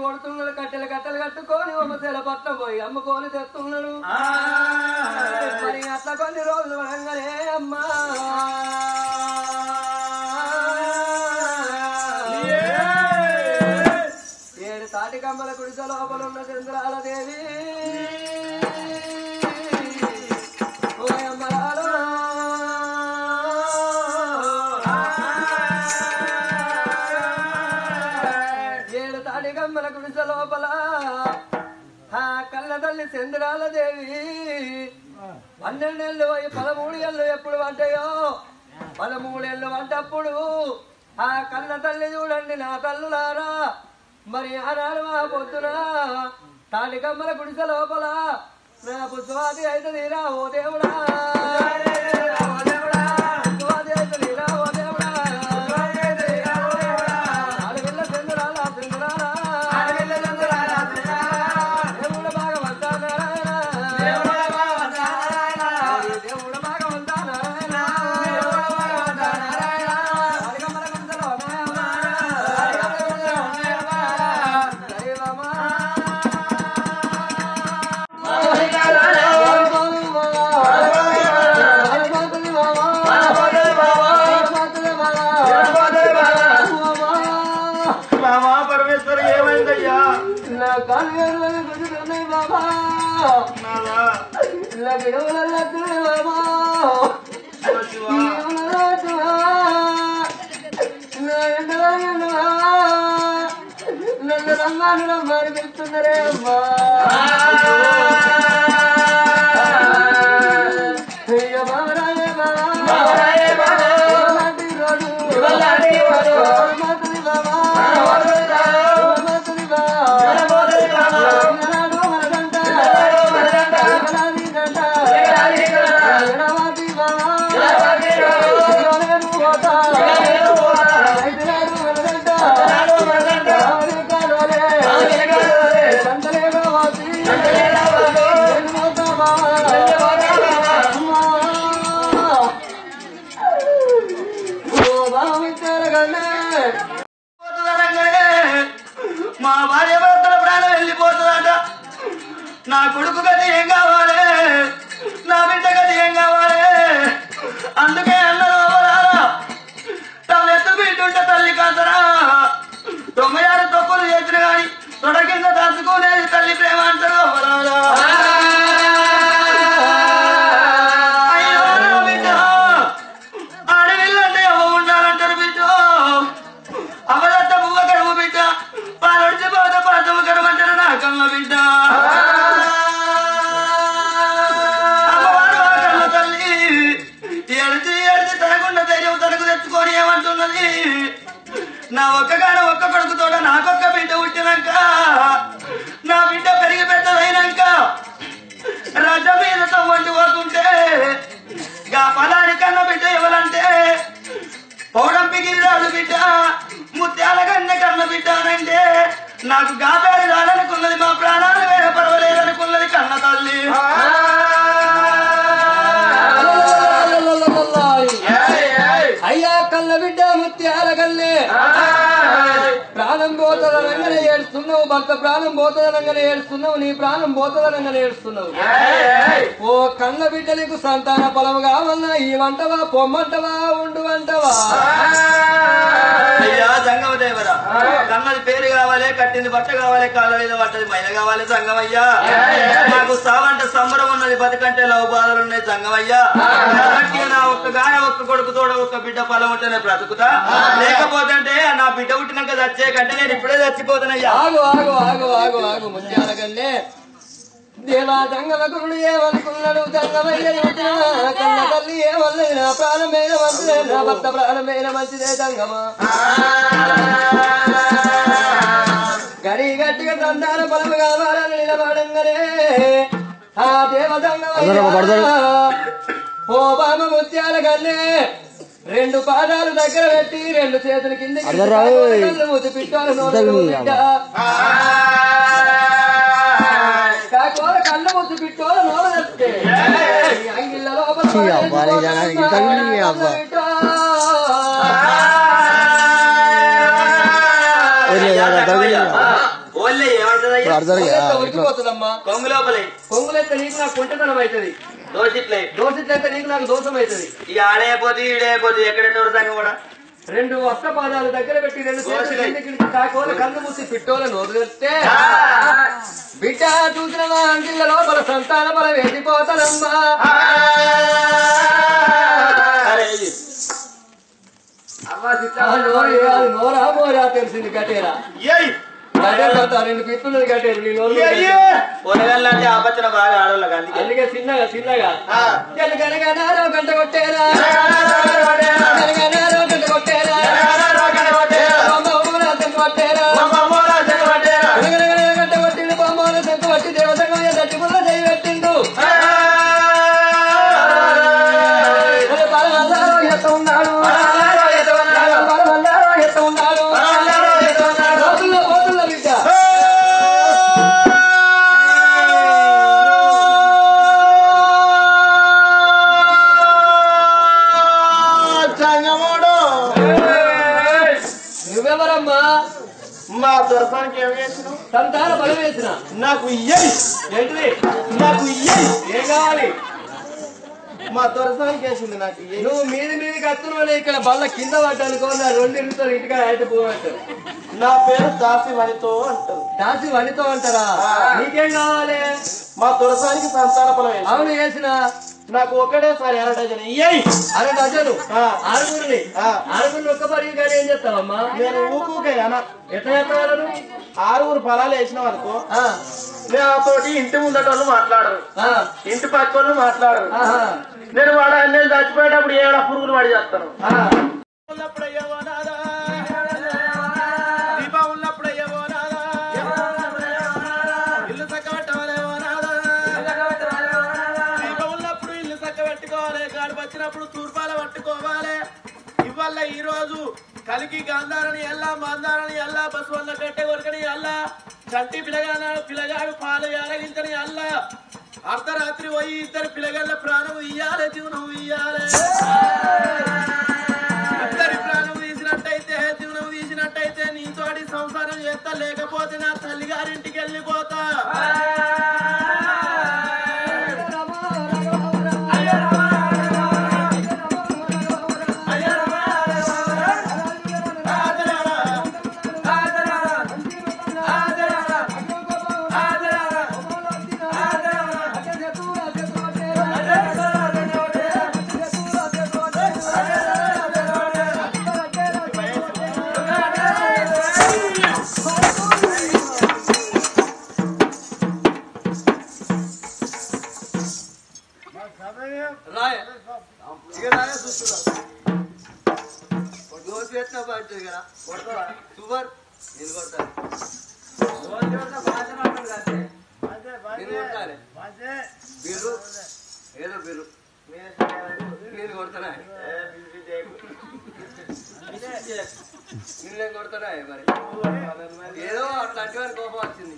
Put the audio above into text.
కొడుతున్నాడు కట్టెలు కట్టెలు కట్టుకొని ఒమ్మసేల పట్నం పోయి అమ్ముకొని తెస్తున్నాడు మరి అట్లా కొన్ని రోజులు పడంగానే అమ్మా. ఏడు తాటి కమ్మల గుడిసె లోపల ఉన్న చంద్రాల మనకు తాటి లోపల ఆ కళ్ళ తల్లి చంద్రాల దేవి. పన్నెండేళ్ళు పోయి పదమూడు ఎల్లు ఎప్పుడు వంటాయో పదమూడేళ్ళు వంటప్పుడు ఆ కన్న తల్లి చూడండి నా తల్లులారా. మరి ఆనాడు మా పొద్దున తాటి కమ్మల గుడిసె లోపల నా పుష్పవాది అయితే తీరా ఓ దేవుడా. నన్ను రంగాను రమ్మని పిలుస్తున్నారే అమ్మా. నా ఒక్కగాన ఒక్క కొడుకుతోడ నాకొక్క బిడ్డ పుట్టినాక నా బిడ్డ పెరిగి పెద్దదైనాక రజ మీద తవ్వండి పోతుంటే గా పలాని కన్న బిడ్డ ఎవరంటే పౌడంపికి రాదు బిడ్డ ముత్యాల కన్న కన్న బిడ్డ అనంటే నాకు గాబేలు భర్త ప్రాణం పోతదనంగానే ఏడుస్తున్నావు నీ ప్రాణం పోతదనంగానే ఏడుస్తున్నావు. ఓ కళ్ళ బిడ్డ నీకు సంతాన పొలము కావన్నా ఈ వంటవా పొమ్మంటవా ఉండు వంటవా అయ్యా సంగమ దేవరా కన్నది పేరు కావాలి కట్టింది బట్ట కావాలి కాళ్ళ మీద పట్టది మైన కావాలి సంగమయ్యా. నాకు సావంటే సంబరం ఉన్నది బతుకంటే లవ్ బాధలు ఉన్నాయి సంగమయ్యా. కాబట్టి నా ఒక్క గాన ఒక్క కొడుకు తోడ ఒక్క బిడ్డ పొలం ఉంటేనే బ్రతుకుతా. లేకపోతే అంటే నా బిడ్డ పుట్టినాక చచ్చే కంటే నేను ఇప్పుడే చచ్చిపోతానయ్యా. ఆగు ఆగు ఆగు ఆగు ముత్యాల కల్లే దేవా దంగమ గురుడు ఏమనుకున్నాడు? దంగమయ్య కన్న తల్లి ఏమన్నది నా ప్రాణమైన మంచిదే నా భర్త ప్రాణమైన మంచిదే దంగమా గడి గట్టిగా సంతాన బలము కావాలని నిలబడంగానే. ఆ దేవదంగ ఓ బామ ముత్యాల గల్లే రెండు పాదాలు దగ్గర పెట్టి రెండు చేతుల కింద. మూతి పిట్టాలు కళ్ళు పిట్టోల అంగిళ్ళ లోపల కొంగు లోపలే. కొంగులెత్త నీకు నాకు కుంటతనం అవుతుంది. దోషిట్లే దోషిట్లయితే నీకు నాకు దోషం అవుతుంది ఇక ఆడైపోతుంది ఈడైపోతుంది ఎక్కడెక్కడ సంగం కూడా? రెండు వస్త పాదాలు దగ్గర పెట్టి రెండు కాకోల కన్ను మూసి పిట్టోల నోరు తెరిస్తే బిడ్డ చూసిన అంగిళ్ళ లోపల సంతాన బలం వెళ్ళిపోతానమ్మా ఆ! నోరు మోరా తెలిసింది కట్టేరా కట్టేరు కొత్త రెండు పిట్టున్నది కట్టేరు నీ నోరు పొరగల్లంటే ఆపచ్చన బాగా ఆడోళ్ళకి అందుకే. అందుకే చిన్నగా చిన్నగా. ఆ. గనగనగనారో గంట కొట్టేరా గనగనారో గంట కొట్టేరా నువ్వెవరమ్మా మా దొరసానికి ఏం చేసినావు? సంతాన బలం వేసిన. నాకు ఇయ్యయి ఏంటిది? నాకు ఇయ్యయి ఏం కావాలి? మా దొరసానికి వేసింది నాకు నువ్వు మీది మీది కత్తులు ఇక్కడ బల్ల కింద పడ్డానుకో నా రెండు ఇరుగుతారు ఇంటికాడ అయితే పోగట్టారు నా పేరు దాసి వనితో అంటారు. దాసి వండితో అంటారా? నీకేం కావాలి? మా దొరసానికి సంతాన వేసింది. అవును వేసిన. నాకు ఒకటేసారి ఎరడజన ఇయ్యయి అరే డజను? ఆ. ఆరుగురిని? ఆ. ఆరుగురిని ఒక్క పని కానీ ఏం చేస్తావమ్మా? నేను ఊకూకే అన ఎట్లా ఆరుగురు ఫలాలు వేసినాం ఆ. తోటి ఇంటి ముందట వాళ్ళు మాట్లాడరు. ఆ, ఇంటి పక్క వాళ్ళు మాట్లాడరు. ఆహా, నేను వాడ నేను చచ్చిపోయేటప్పుడు ఏడ పురుగులు పడి చేస్తాను? వచ్చినప్పుడు తూర్పాల పట్టుకోవాలి. ఇవాళ ఈ రోజు కలికి గాంధారని ఎల్లా మందారని ఎల్లా బసవన్న కట్టే కొరకని ఎల్లా చంటి పిలగాన పిలగాడు పాలు ఎరగించని అల్లా అర్ధరాత్రి పోయి ఇద్దరు పిలగళ్ళ ప్రాణం ఇయ్యాలి జీవనం ఇయ్యాలే. బిర్రు ఏదో బిర్రు నేను కొడతానా నిన్నే కొడతానా మరి? ఏదో అట్లాంటి వారి కోపం వచ్చింది.